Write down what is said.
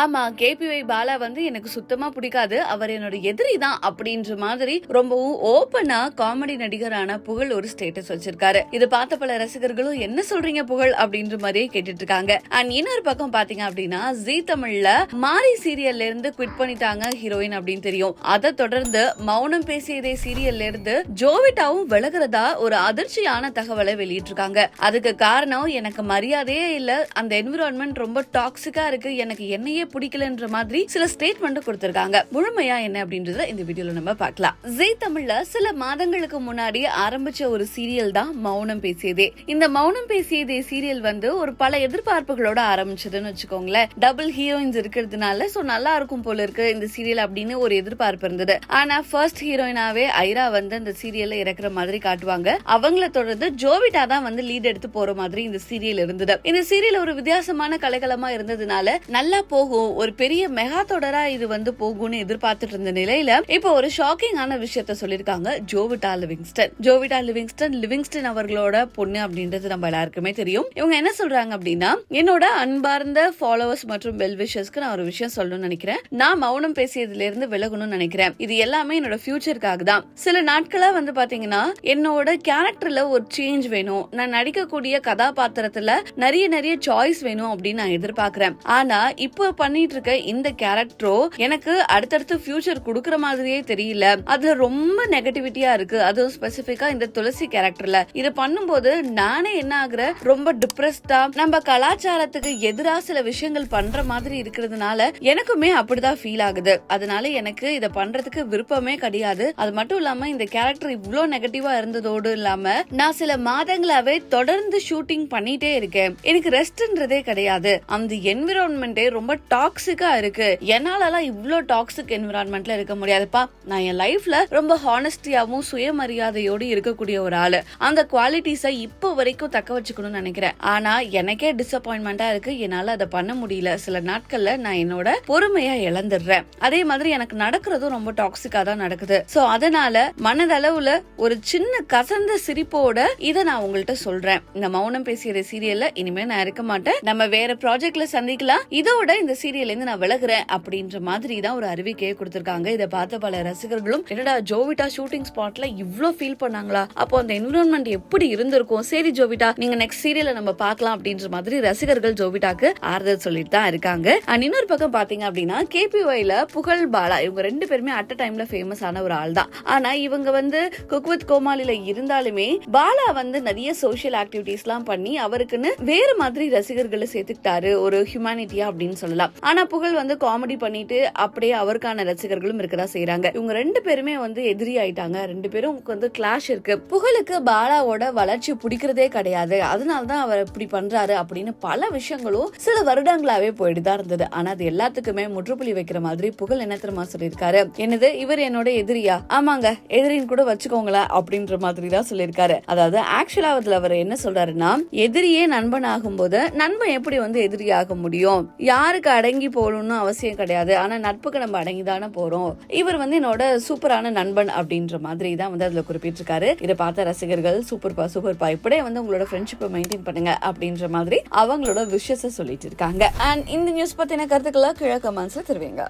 ஆமா கேபிஒய் பாலா வந்து எனக்கு சுத்தமா பிடிக்காது. அவர் என்னோட எதிரி தான் அப்படின்ற மாதிரி ரொம்பவும் ஓப்பனா காமெடி நடிகரான புகழ் ஒரு ஸ்டேட்டஸ் வச்சிருக்காரு. இது பார்த்த பல ரசிகர்களும் என்ன சொல்றீங்க புகழ்? அப்படின்ற மாதிரியே கேட்டுட்டு இருக்காங்க அண்ட் இன்னொரு பக்கம் பாத்தீங்க அப்படின்னா ஜீ தமிழ்ல மாரி சீரியல்ல இருந்து குவிட் பண்ணிட்டாங்க ஹீரோயின் அப்படின்னு தெரியும். அதை தொடர்ந்து மௌனம் பேசியதே சீரியல்ல இருந்து ஜோவிட்டாவும் விலகுறதா ஒரு அதிர்ச்சியான தகவலை வெளியிட்டிருக்காங்க அதுக்கு காரணம் எனக்கு மரியாதையே இல்ல. அந்த என்விரான்மெண்ட் ரொம்ப டாக்ஸிக்கா இருக்கு. எனக்கு என்னையே பிடிக்கலன்ற மாதிரி சில ஸ்டேட்மெண்ட் கொடுத்திருக்காங்க. முழுமையா என்ன அப்படின்றத இந்த வீடியோல நம்ம பார்க்கலாம். ஜெய் தமிழ்ல சில மாதங்களுக்கு முன்னாடி ஆரம்பிச்ச ஒரு சீரியல் தான் மௌனம் பேசியதே. இந்த மௌனம் பேசியதே சீரியல் வந்து ஒரு பல எதிர்பார்ப்புகளோட ஆரம்பிச்சதுன்னு வச்சுக்கோங்களேன். டபுள் ஹீரோயின்ஸ் இருக்கிறதுனால சோ நல்லா இருக்கும் போல இருக்கு இந்த சீரியல் அப்படின்னு ஒரு எதிர்பார்ப்பு இருந்தது. ஆனா ஃபர்ஸ்ட் ஹீரோயினாவே ஐரா வந்து அந்த சீரியல்ல இறக்குற மாதிரி காட்டுவாங்க. அவங்கள தொடர்ந்து ஜோவிட்டா தான் வந்து லீட் எடுத்து போற மாதிரி இந்த சீரியல் இருந்தது. இந்த சீரியல் ஒரு வித்தியாசமான கலகலமா இருந்ததுனால நல்லா போகும் ஒரு பெரிய மெகா தொடரா இது வந்து போகும்னு எதிர்பார்த்துட்டு இருந்த நிலையில இப்போ ஒரு ஷாக்கிங்கான விஷயத்த சொல்லியிருக்காங்க ஜோவிட்டா லிவிங்ஸ்டன். ஜோவிட்டா லிவிங்ஸ்டன் லிவிங்ஸ்டன் அவர்களோட பொண்ணு அப்படின்றது நம்ம எல்லாருக்குமே தெரியும். இவங்க என்ன சொல்றாங்க அப்படின்னா என்னோட அன்பார்ந்த ஃபாலோவர்ஸ் மற்றும் வெல் விஷஸ்க்கு நான் ஒரு விஷயம் சொல்லணும்னு நினைக்கிறேன். நான் மௌனம் பேசியதுல இருந்து விலகணும்னு நினைக்கிறேன். இது எல்லாமே என்னோட ஃபியூச்சருக்காக தான். சில நாட்களா வந்து பாத்தீங்கன்னா என்னோட கேரக்டர்ல ஒரு சேஞ்ச் வேணும். நான் நடிக்கக்கூடிய கதாபாத்திரத்துல நிறைய நிறைய சாய்ஸ் வேணும் அப்படின்னு நான் எதிர்பார்க்கிறேன். ஆனா இப்போ பண்ணிட்டு இருக்க இந்த கேரக்டரோ எனக்கு அடுத்தடுத்து ஃபியூச்சர் குடுக்கற மாதிரியே தெரியல. அதுல ரொம்ப நெகட்டிவிட்டியா இருக்கு. அதுவும் ஸ்பெசிபிக்கா இந்த துளசி கேரக்டர்ல இத பண்ணும்போது நானே என்ன ஆகுற ரொம்ப டிப்ரெஸ்டா நம்ம கலாச்சாரத்துக்கு எதிரா சில விஷயங்கள் பண்ற மாதிரி இருக்கிறதுனால எனக்குமே அப்படிதான் ஃபீல் ஆகுது. அதனால எனக்கு இத பண்றதுக்கு விருப்பமே கிடையாது. அது மட்டும் இல்லாம இந்த கேரக்டர் இவ்ளோ நெகட்டிவா இருந்ததோடு இல்லாம நான் சில மாதங்களாவே தொடர்ந்து ஷூட்டிங் பண்ணிட்டே இருக்கேன். எனக்கு ரெஸ்ட்ன்றதே கிடையாது. அந்த என்விரான்மெண்டே ரொம்ப டாக்ஸிக்கா இருக்கு. என்னாலலாம் இவ்வளோ டாக்ஸிக் என்விரான்மெண்ட்ல இருக்க முடியாதுப்பா. நான் என் லைஃப்ல ரொம்ப ஹானஸ்டியாவும் சுயமரியாதையோடு இருக்கக்கூடிய ஒரு ஆளு. அந்த குவாலிட்டிஸை இப்போ வரைக்கும் தக்க வச்சுக்கணும்னு நினைக்கிறேன். ஆனா எனக்கே டிசப்பாயின்மெண்டா இருக்கு. என்னால அதை பண்ண முடியல. சில நாட்கள்ல நான் என்னோட பொறுமையா இழந்துடுறேன். அதே மாதிரி எனக்கு நடக்கிறதும் ரொம்ப டாக்ஸிக்கா தான் நடக்குது. சோ அதனால மனதளவுல ஒரு சின்ன கசந்த சிரிப்போட இதை நான் உங்கள்கிட்ட சொல்றேன். இந்த மௌனம் பேசியது சீரியல்ல இனிமே நான் இருக்க மாட்டேன். நம்ம வேற ப்ராஜெக்ட்ல சந்திக்கலாம். இதோட இந்த சீரியல்ல இருந்து நான் விலகுறேன் அப்படின்ற மாதிரி தான் ஒரு அறிவிக்கையை கொடுத்திருக்காங்க. இதை பார்த்த பல ரசிகர்களும் என்னடா ஜோவிட்டா ஷூட்டிங் ஸ்பாட்ல இவ்வளோ ஃபீல் பண்ணாங்களா? அப்போ அந்த என்விரான்மெண்ட் எப்படி இருந்திருக்கும்? சரி ஜோவிட்டா நீங்க நெக்ஸ்ட் சீரியலை நம்ம பார்க்கலாம் அப்படின்ற மாதிரி ரசிகர்கள் ஜோவிட்டாக்கு ஆறுதல் சொல்லிட்டு தான் இருக்காங்க. அண்ட் இன்னொரு பக்கம் பாத்தீங்க அப்படின்னா கேபிஒய்ல புகழ் பாலா இவங்க ரெண்டு பேருமே அட் டைம்ல ஃபேமஸ் ஆன ஒரு ஆள் தான் ஆனா இவங்க வந்து குக் வித் கோமாளில இருந்தாலுமே பாலா வந்து நிறைய சோஷியல் ஆக்டிவிட்டிஸ் எல்லாம் பண்ணி அவருக்குன்னு வேற மாதிரி ரசிகர்களை சேர்த்துக்கிட்டாரு. ஒரு ஹியூமானிட்டியா அப்படின்னு சொல்லலாம். ஆனா புகழ் வந்து காமெடி பண்ணிட்டு அப்படியே அவருக்கான ரசிகர்களும் இருக்கதா செய்யறாங்க இவங்க ரெண்டு பேருமே வந்து எதிரி ஆயிட்டாங்க. ரெண்டு பேரும் வந்து கிளாஷ் இருக்கு. புகழுக்கு பாலாவோட வளர்ச்சி பிடிக்கிறதே கிடையாது. அதனாலதான் அவர் இப்படி பண்றாரு அப்படின்னு பல விஷயங்களும் சில வருடங்களாவே போயிட்டு தான் இருந்தது. ஆனா அது எல்லாத்துக்குமே முற்றுப்புள்ளி வைக்கிற மாதிரி புகழ் என்ன தெரியுமா சொல்லியிருக்காரு? என்னது? இவர் என்னோட எதிரியா? ஆமாங்க. எதிரின்னு கூட வச்சுக்கோங்களேன் அப்படின்ற மாதிரி தான் சொல்லியிருக்காரு. அதாவது ஆக்சுவலா அதுல அவர் என்ன சொல்றாருன்னா எதிரியே நண்பன் ஆகும் போது நண்பன் எப்படி வந்து எதிரியாக முடியும்? யாருக்கு அடங்கி போகணும்னு அவசியம் கிடையாது. ஆனால் நட்புக்கு நம்ம அடங்கி தானே போகிறோம் இவர் வந்து என்னோட சூப்பரான நண்பன் அப்படின்ற மாதிரி தான் வந்து அதில் குறிப்பிட்டிருக்காரு. இதை பார்த்த ரசிகர்கள் சூப்பர்ப்பா சூப்பர்ப்பா இப்படியே வந்து உங்களோட ஃப்ரெண்ட்ஷிப்பை மெயின்டைன் பண்ணுங்க அப்படின்ற மாதிரி அவங்களோட விஷஸை சொல்லிட்டு இருக்காங்க அண்ட் இந்த நியூஸ் பற்றின கருத்துக்களை கிழக்கு மனசில் தருவீங்க.